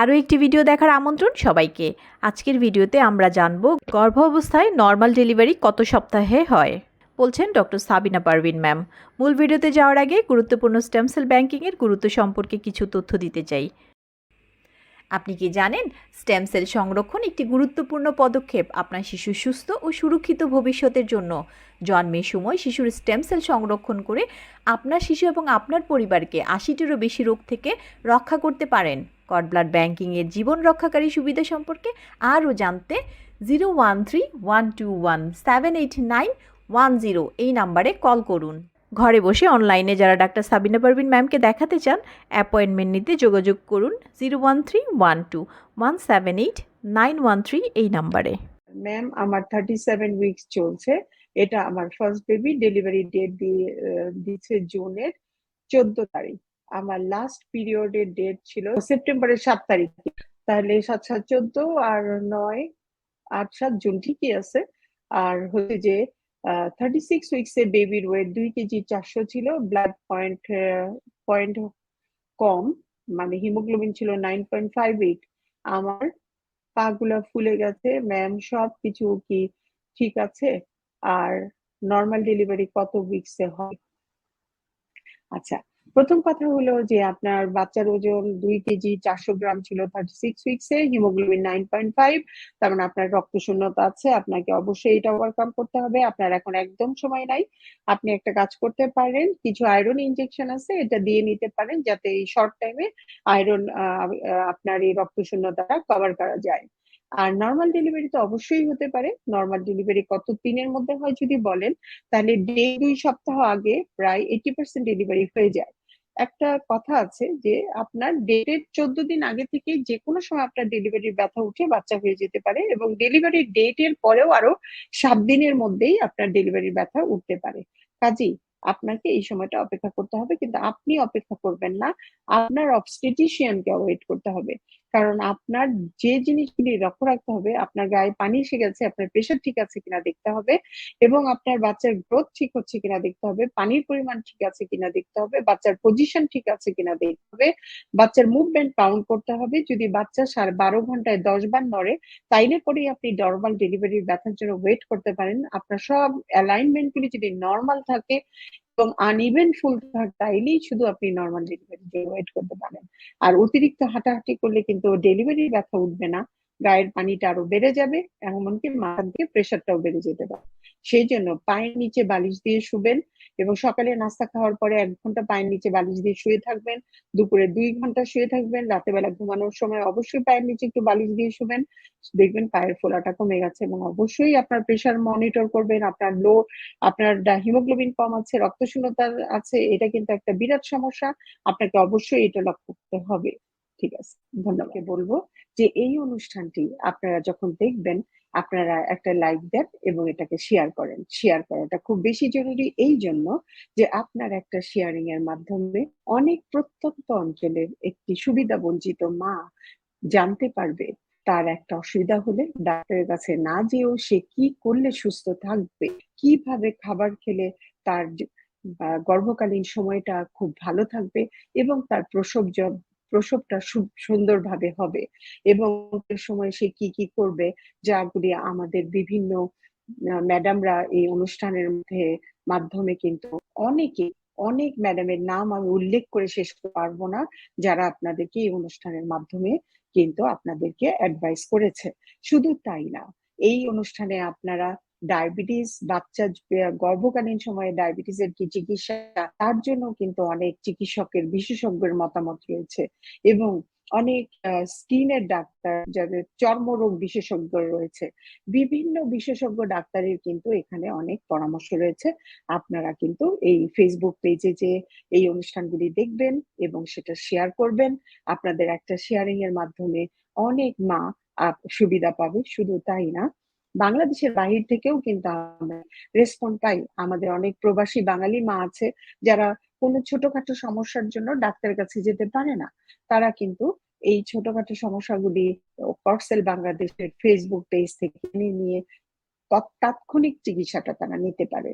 আরও একটি ভিডিও দেখার আমন্ত্রণ সবাইকে। আজকের ভিডিওতে আমরা জানব গর্ভ অবস্থায় নর্মাল ডেলিভারি কত সপ্তাহে হয়। বলছেন ডক্টর সাবিনা পারভিন ম্যাম। মূল ভিডিওতে যাওয়ার আগে গুরুত্বপূর্ণ স্টেম সেল ব্যাংকিংয়ের গুরুত্ব সম্পর্কে কিছু তথ্য দিতে চাই। আপনি কি জানেন, স্টেম সেল সংরক্ষণ একটি গুরুত্বপূর্ণ পদক্ষেপ আপনার শিশুর সুস্থ ও সুরক্ষিত ভবিষ্যতের জন্য। জন্মের সময় শিশুর স্টেম সেল সংরক্ষণ করে আপনার শিশু এবং আপনার পরিবারকে আশিটিরও বেশি রোগ থেকে রক্ষা করতে পারেন। কড ব্লাড ব্যাংকিংয়ের জীবন রক্ষাকারী সুবিধা সম্পর্কে আরও জানতে zero one three one two one seven eight nine one zero এই নাম্বারে কল করুন। ঘরে বসে অনলাইনে যারা ডাক্তার সাবিনা পারভিন ম্যামকে দেখাতে চান অ্যাপয়েন্টমেন্ট নিতে যোগাযোগ করুন zero one three one two one seven eight nine one three এই নাম্বারে। ম্যাম আমার থার্টি সেভেন উইকস চলছে। এটা আমার ফার্স্ট বেবি ডেলিভারি ডেট দিয়ে দিচ্ছে জুনের চোদ্দ তারিখ। আমার লাস্ট পিরিয়ডের ডেট ছিল সেপ্টেম্বরের সাত তারিখ। তাহলে সাত সাত, চোদ্দ আর নয়, আট, সাত জুন ঠিকই আছে। আর হচ্ছে যে থার্টি সিক্স উইকস এ বেবির ওয়েট দুই কেজি চারশো ছিল ব্লাড পয়েন্ট পয়েন্ট কম মানে হিমোগ্লোবিন ছিল নাইন পয়েন্ট ফাইভ এইট আমার পাগুলা ফুলে গেছে ম্যাম সব কিছু কি ঠিক আছে? আর নর্মাল ডেলিভারি কত উইকসে হয়? আচ্ছা প্রথম কথা হলো যে আপনার বাচ্চার ওজন দুই কেজি চারশো গ্রাম ছিল থার্টি সিক্স উইকসে হিমোগ্লোবিন নাইন পয়েন্ট ফাইভ তার মানে আপনার রক্ত শূন্যতা আছে, আপনাকে অবশ্যই এটা ওভারকাম করতে হবে, আপনার এখন একদম সময় নাই, আপনি একটা কাজ করতে পারেন, কিছু আয়রন ইনজেকশন আছে, এটা দিয়ে নিতে পারেন, যাতে এই শর্ট টাইমে আয়রন আপনার এই রক্ত শূন্যতাটা কভার করা যায়। আর নর্মাল ডেলিভারি তো অবশ্যই হতে পারে। নর্মাল ডেলিভারি কত দিনের মধ্যে হয় যদি বলেন, তাহলে দুই সপ্তাহ আগে প্রায় এইটি পার্সেন্ট ডেলিভারি হয়ে যায়। একটা কথা আছে যে, আপনার ডেটের চোদ্দ দিন আগে থেকে যে কোনো সময় আপনার ডেলিভারির ব্যথা উঠে বাচ্চা হয়ে যেতে পারে এবং ডেলিভারির ডেটের পরেও আরও সাত দিনের মধ্যেই আপনার ডেলিভারির ব্যথা উঠতে পারে। কাজেই আপনাকে এই সময়টা অপেক্ষা করতে হবে, কিন্তু আপনি অপেক্ষা করবেন না। আপনার অবস্টেটিশিয়ানকে ওয়েট করতে হবে। কারণ আপনার যে জিনিসগুলি লক্ষ্য রাখতে হবে, আপনার গায়ে পানি এসে গেছে, আপনার প্রেশার ঠিক আছে কিনা দেখতে হবে এবং আপনার বাচ্চার গ্রোথ ঠিক হচ্ছে কিনা দেখতে হবে, পানির পরিমাণ ঠিক আছে কিনা দেখতে হবে, বাচ্চার পজিশন ঠিক আছে কিনা দেখতে হবে, বাচ্চার মুভমেন্ট কাউন্ট করতে হবে। যদি বাচ্চা সাড়ে বারো ঘন্টায় দশ বার নড়ে, তাইলে পরেই আপনি নর্মাল ডেলিভারির ব্যথার জন্য ওয়েট করতে পারেন। আপনার সব অ্যালাইনমেন্ট গুলি যদি নর্মাল থাকে এবং আনইভেন থাকে চাইলেই শুধু আপনি নর্মাল ডেলিভারি ওয়েট করতে পারেন। আর অতিরিক্ত হাঁটাহাঁটি করলে কিন্তু ডেলিভারির ব্যথা উঠবে না, গায়ের পানিটা আরও বেড়ে যাবে, এমনকি মাথার দিকে প্রেশারটাও বেড়ে যেতে পারে। সেই জন্য পায়ের নিচে বালিশ দিয়ে শুবেন এবং সকালে নাস্তা খাওয়ার পরে এক ঘণ্টা পায়ের নিচে বালিশ দিয়ে শুয়ে থাকবেন, দুপুরে দুই ঘণ্টা শুয়ে থাকবেন রাতে বেলা ঘুমানোর সময় অবশ্যই পায়ের নিচে একটু বালিশ দিয়ে শুবেন, দেখবেন পায়ের ফোলাটা কমে গেছে এবং অবশ্যই আপনার প্রেশার মনিটর করবেন, আপনার লো আপনার হিমোগ্লোবিন কম আছে রক্ত শূন্যতা আছে, এটা কিন্তু একটা বিরাট সমস্যা, আপনাকে অবশ্যই এটা লক্ষ্য করতে হবে। ঠিক আছে, ধন্যবাদ। বলব যে এই অনুষ্ঠানটি আপনারা যখন দেখবেন, আপনারা একটা লাইক দেন এবং এটাকে শেয়ার করেন। শেয়ার করাটা খুব বেশি জরুরি এই জন্য যে আপনার একটা শেয়ারিং এর মাধ্যমে অনেক প্রত্যন্ত অঞ্চলের একটি সুবিধা বঞ্চিত মা জানতে পারবে তার একটা অসুবিধা হলে ডাক্তারের কাছে না যেও সে কি করলে সুস্থ থাকবে, কীভাবে খাবার খেলে তার গর্ভকালীন সময়টা খুব ভালো থাকবে এবং তার প্রসব প্রসবটা সুন্দরভাবে হবে এবং সময় সে কি কি করবে যাগুলি আমাদের বিভিন্ন ম্যাডামরা এই অনুষ্ঠানের মধ্যে মাধ্যমে কিন্তু অনেকে, অনেক ম্যাডামের নাম আমি উল্লেখ করে শেষ পারব না, যারা আপনাদেরকে এই অনুষ্ঠানের মাধ্যমে কিন্তু আপনাদেরকে অ্যাডভাইস করেছে। শুধু তাই না, এই অনুষ্ঠানে আপনারা ডায়াবেটিস, বাচ্চা গর্ভকালীন সময়ে ডায়াবেটিসের কি চিকিৎসা, তার জন্য কিন্তু অনেক চিকিৎসকের, বিশেষজ্ঞের মতামত রয়েছে এবং অনেক স্কিনের ডাক্তার যাদের চর্মরোগ বিশেষজ্ঞ রয়েছে, বিভিন্ন বিশেষজ্ঞ ডাক্তারের কিন্তু এখানে অনেক পরামর্শ রয়েছে। আপনারা কিন্তু এই ফেসবুক পেজে যে, এই অনুষ্ঠানগুলি দেখবেন এবং সেটা শেয়ার করবেন। আপনাদের একটা শেয়ারিং এর মাধ্যমে অনেক মা সুবিধা পাবে। শুধু তাই না বাংলাদেশের বাহির থেকেও কিন্তু আমরা রেসপন্ড পাই। আমাদের অনেক প্রবাসী বাঙালি মা আছে যারা কোনো ছোটখাটো সমস্যার জন্য ডাক্তারের কাছে যেতে পারে না। তারা কিন্তু এই ছোটখাটো সমস্যাগুলি করসেল বাংলাদেশের ফেসবুক পেজ থেকে নিয়ে তাৎক্ষণিক চিকিৎসাটা তারা নিতে পারে।